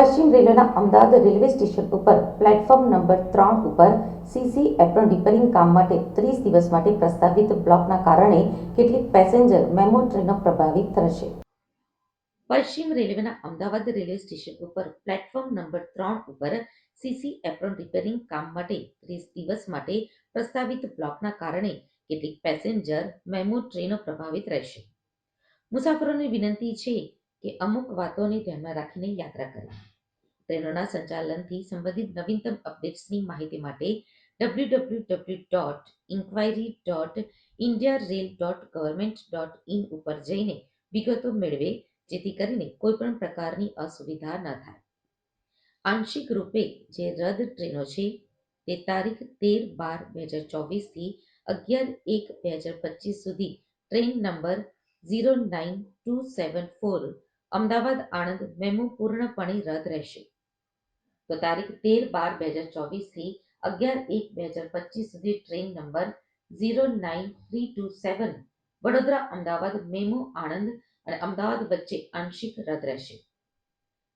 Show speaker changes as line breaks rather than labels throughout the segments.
પશ્ચિમ રેલવેના Ahmedabad railway station ઉપર પ્લેટફોર્મ નંબર ત્રણ ઉપર સીસી એપ્રોન રિપેરિંગ કામ માટે ત્રીસ દિવસ માટે પ્રસ્તાવિત બ્લોકના કારણે કેટલીક પેસેન્જર મેમો ટ્રેનો પ્રભાવિત થશે. પશ્ચિમ રેલવેના અમદાવાદ રેલવે સ્ટેશન ઉપર પ્લેટફોર્મ નંબર ત્રણ ઉપર સીસી એપ્રોન રિપેરિંગ કામ માટે ત્રીસ દિવસ માટે પ્રસ્તાવિત બ્લોકના કારણે કેટલીક પેસેન્જર મેમો ટ્રેનો પ્રભાવિત રહેશે. મુસાફરોને વિનંતી છે કે અમુક વાતોને ધ્યાનમાં રાખીને યાત્રા કરે. ટ્રેનોના સંચાલનથી સંબંધિત નવીનતમ અપડેટ્સની માહિતી માટે W dot enquiry dot India rail dot government dot in ઉપર જઈને વિગતો મેળવે, જેથી કરીને કોઈપણ પ્રકારની અસુવિધા ન થાય. આંશિક રૂપે જે રદ ટ્રેનો છે, તે તારીખ તેર બાર બે હજાર ચોવીસથી અગિયાર એક બે હજાર પચીસ સુધી train number zero nine two seven four Ahmedabad Anand MEMU પૂર્ણપણે રદ રહેશે. તો તારીખ તેર બાર બે હજાર ચોવીસથી અગિયાર એક બે હજાર પચીસ સુધી train number zero nine three two seven Vadodara Ahmedabad, MEMU, Anand અને અમદાવાદ વચ્ચે આંશિક રદ રહેશે.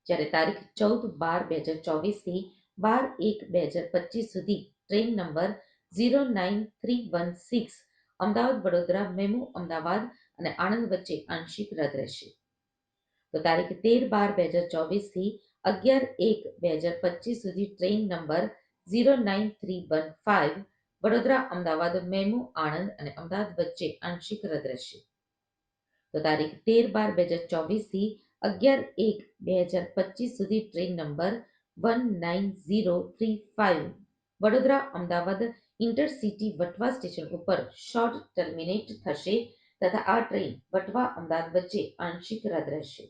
જ્યારે તારીખ ચૌદ બાર બે હજાર ચોવીસથી બાર એક બે હજાર પચીસ સુધી train number zero nine three one six Ahmedabad, Vadodara, MEMU, Ahmedabad અને આણંદ વચ્ચે આંશિક રદ રહેશે. તો તારીખ તેર બાર બે હજાર ચોવીસથી અગિયાર એક બે હજાર પચીસ સુધી train number zero nine three one five Vadodara, Ahmedabad, MEMU, Anand અને અમદાવાદ વચ્ચે આંશિક રદ રહેશે. તો તારીખ તેર બાર બે હજાર ચોવીસથી અગિયાર એક બે હજાર પચીસ સુધી train number one nine zero three five Vadodara, Ahmedabad intercity Vatva station ઉપર શોર્ટ ટર્મિનેટ થશે તથા આ ટ્રેન વટવા, અમદાવાદ વચ્ચે આંશિક રદ રહેશે.